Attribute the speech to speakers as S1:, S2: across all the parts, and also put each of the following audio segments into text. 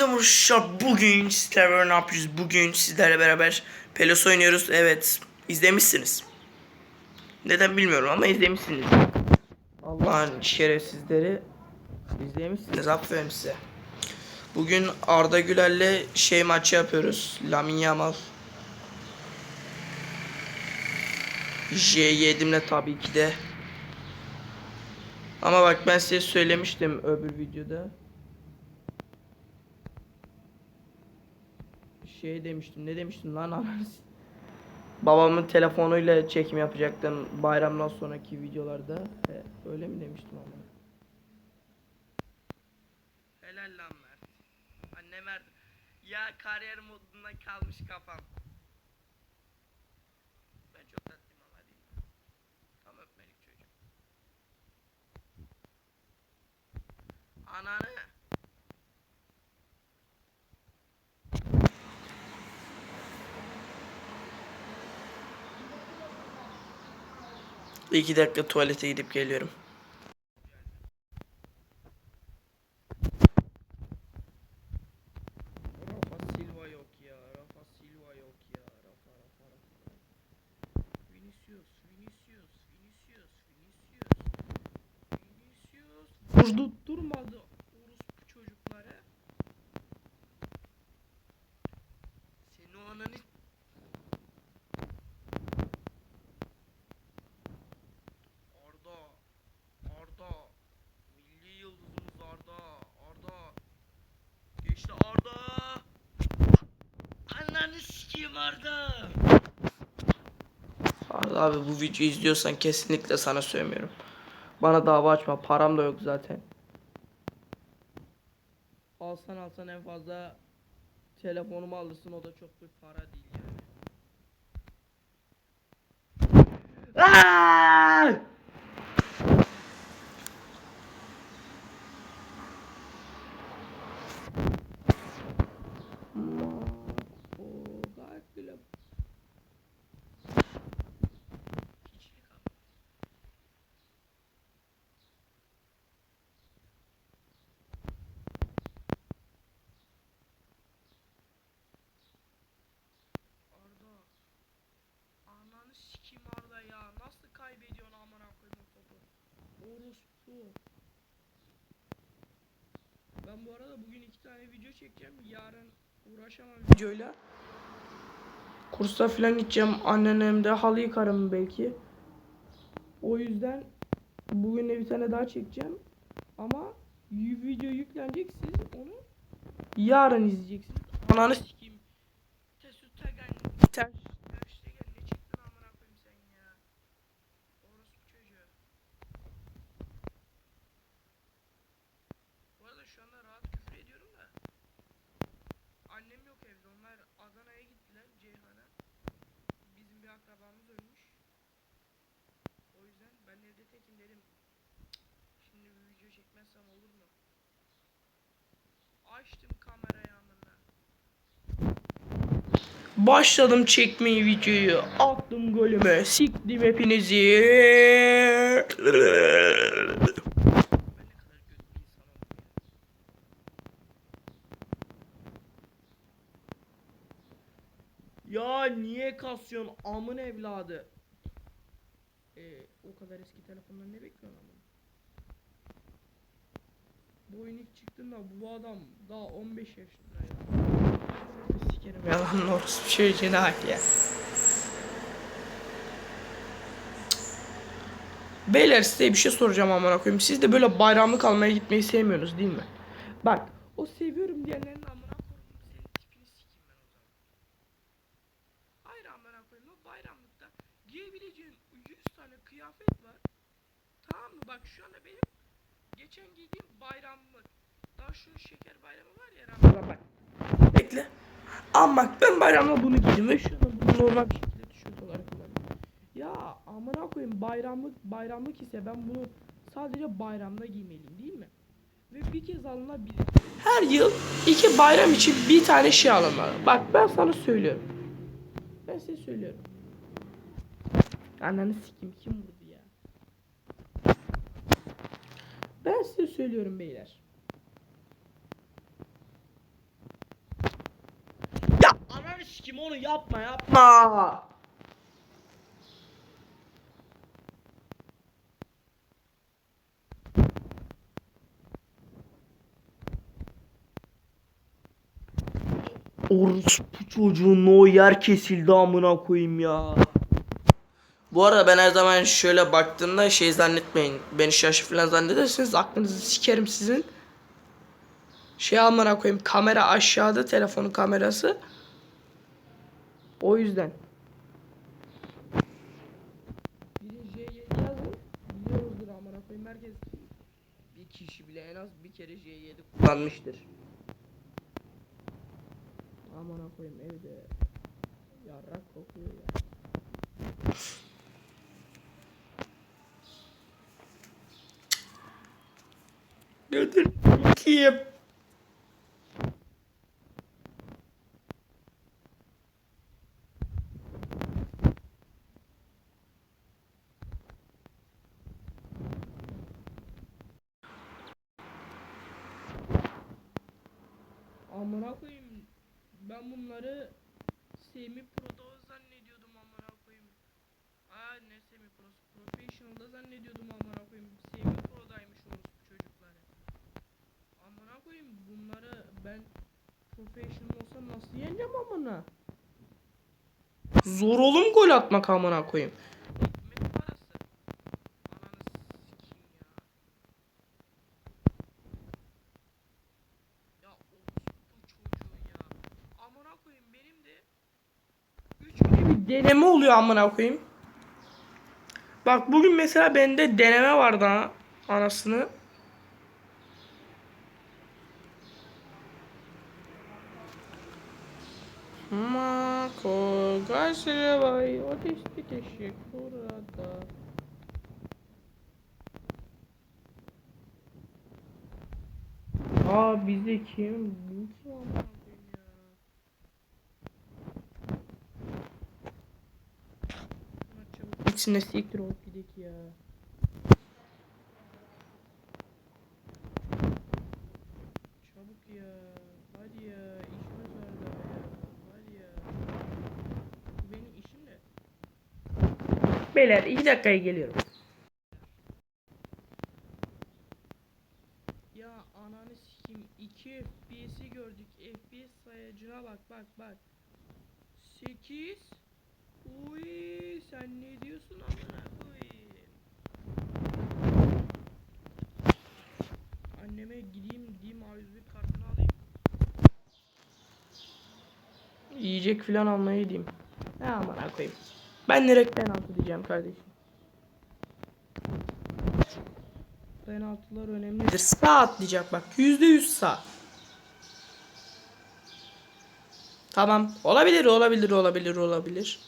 S1: Hepinize merhaba. Bugün sizlerle ne yapıyoruz? Bugün sizlerle beraber Pelos oynuyoruz. Evet, izlemişsiniz. Neden bilmiyorum ama izlemişsiniz. Allah'ın şerefsizleri izlemişsiniz. Aferin size. Bugün Arda Güler'le şey maçı yapıyoruz. Lamin Yamal. J7'imle tabii ki de. Ama bak ben size söylemiştim öbür videoda. Şey demiştim ne demiştim lan anasını. Babamın telefonuyla çekim yapacaktım bayramdan sonraki videolarda. He, öyle mi demiştim ama. Helal lan Mert. Anne Mert. Ya kariyer modunda kalmış kafam. Ben çok tatlıyım ama değil? Tam öpmelik çocuk. Ananı. İki dakika tuvalete gidip geliyorum. Rafa Silva yok ya. Rafa Silva yok ya. Rafa Rafa Rafa. Vinicius, Vinicius, Vinicius, Vinicius. Vinicius. Vurdu durmadı. Orospu çocukları. Seni o ananı Arda. Arda. Milli yıldızımız Arda. Arda. Geçti Arda. Ananı sikeyim Arda. Arda abi bu videoyu izliyorsan kesinlikle sana söylemiyorum. Bana dava açma. Param da yok zaten. Alsan alsan en fazla telefonumu alırsın o da çok bir para değil yani. Aaaa! O gayet bile. Hiçlik abi. Arda. Ananı sikeyim Arda ya. Nasıl kaybediyorsun amına koyayım o topu? Orospu. Ben bu arada bugün iki tane video çekeceğim. Yarın uğraşamam videoyla. Kursa falan gideceğim. Anneannemde halı yıkarım belki. O yüzden bugün de bir tane daha çekeceğim. Ama video yüklenecek siz onu yarın izleyeceksiniz. Ananı sikeyim. Tesut Tagan. Ters. Gerçekten ne çektin amına koyayım sen ya. Orospu çocuğu. Bu arada şu anda rahat küfür ediyorum da. Annem yok evde. Onlar Adana'ya gittiler Ceyhan'a. Bizim bir akrabamız ölmüş. O yüzden ben evde tekim dedim. "Cık, Şimdi bir video çekmezsem olur mu? Açtım kamerayı amına. Başladım çekmeyi videoyu. Attım golümü. Siktim hepinizi. Ben ne kadar kötü bir insanım ya. Ya niye kasıyorsun amın evladı? Ee, o kadar eski telefondan ne bekliyorsun amın? Bu oyun ilk çıktığında bu adam daha 15 yaşında ya. Sikerim yalan olsun bir şey hak ya. Beyler size bir şey soracağım amına koyayım. Siz de böyle bayramlık almaya gitmeyi sevmiyorsunuz değil mi? Bak o seviyorum diyenlerin amına koyayım senin tipini sikeyim ben o zaman. Hayır amına koyayım o bayramlıkta giyebileceğin 100 tane kıyafet var. Tamam mı? Bak şu anda benim geçen giydiğim bayramlık. Daha şu şeker bayramı var ya Ramazan bak. Bekle. Ama ben bayramda bunu giydim ve şu bunu normal bir şekilde tişört olarak kullanıyorum. Ya amına koyayım bayramlık bayramlık ise ben bunu sadece bayramda giymeliyim değil mi? Ve bir kez alınabilir. Her yıl iki bayram için bir tane şey alınmalı. Bak ben sana söylüyorum. Ben size söylüyorum. Ananı sikim kim vurdu ya? Ben size söylüyorum beyler. Ananı sikim onu yapma yapma. Orospu çocuğun o yer kesildi amına koyayım ya. Bu arada ben her zaman şöyle baktığımda şey zannetmeyin. Beni şaşı falan zannederseniz aklınızı sikerim sizin. Şey amına koyayım kamera aşağıda telefonun kamerası. O yüzden. Bir kişi bile en az bir kere J7 kullanmıştır. Amına koyayım evde. Yarrak kokuyor ya. Nedir? Kim? Amına koyayım. Ben bunları Semi Pro'da zannediyordum amına koyayım. Aa ne Semi Pro'su? Professional'da zannediyordum amına koyayım. Semi Pro'daymış çocukları. Amına koyayım bunları ben professional olsam nasıl yeneceğim amına? Zor oğlum gol atmak amına koyayım. Ekmek parası. Ananı sikeyim ya. Ya orospu çocuğu ya. Amına koyayım benim de 3 günde bir deneme oluyor amına koyayım. Bak bugün mesela bende deneme vardı ha anasını. Mako Gaşrevay Ateşli Keşik burada. Aa bizde kim? Kim amına koyayım ya? Bunlar çabuk bitsin de siktir olup gidek ya. Çabuk ya. Hadi ya. İşimiz var daha ya. Hadi ya. Bu Benim işim de. Beyler iki dakikaya geliyorum. Ya ananı sikeyim 2 FPS'i gördük. FPS sayacına bak bak bak. 8 Uy sen ne diyorsun amına koyayım? Anneme gideyim gideyim A101 kartını alayım. Yiyecek filan almaya gideyim. Ne amına koyayım. Ben direkt penaltı diyeceğim kardeşim. Penaltılar önemlidir. Sağ atlayacak bak. Yüzde yüz sağ. Tamam. Olabilir, olabilir, olabilir, olabilir.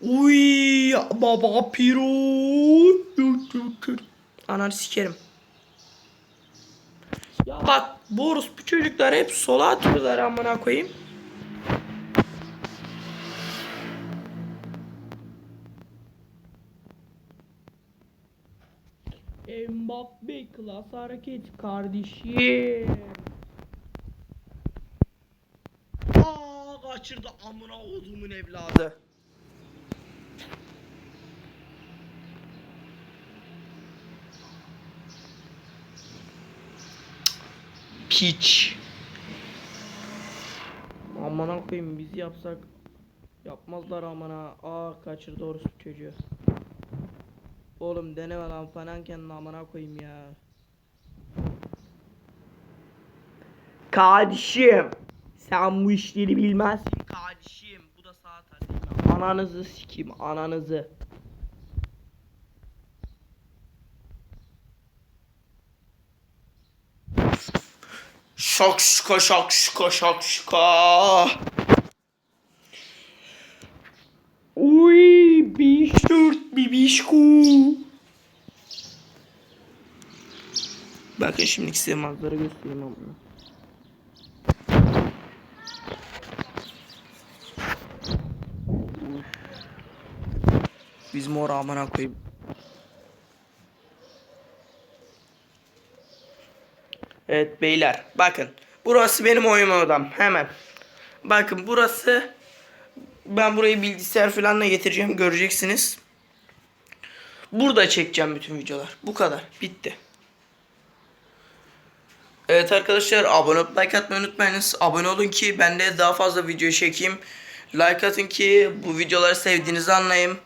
S1: Uy baba piro. Ananı sikerim. Ya bak bu orospu çocuklar hep sola atıyorlar amına koyayım. Mbappe klas hareket kardeşim. Aa kaçırdı amına odumun evladı. Piç. Amına koyayım biz yapsak yapmazlar amına. Aa kaçırdı orospu çocuğu. Oğlum deneme lan falan kendini amına koyayım ya. Kardeşim. Sen bu işleri bilmezsin kardeşim. Bu da sağ tarafı. Ananızı sikeyim ananızı. Şak şuka şak şuka şak şuka. Uy bir dört bir bişku. Bakın şimdi size manzara göstereyim ama. Biz mor amına koyayım. Evet beyler bakın Burası benim oyun odam. Hemen. Bakın burası ben burayı bilgisayar falanla getireceğim göreceksiniz. Burada çekeceğim bütün videolar. Bu kadar. Bitti. Evet arkadaşlar abone olup like atmayı unutmayınız. Abone olun ki ben de daha fazla video çekeyim. Like atın ki bu videoları sevdiğinizi anlayayım.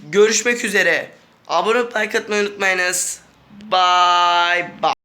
S1: Görüşmek üzere. Abone olup like atmayı unutmayınız. Bye bye.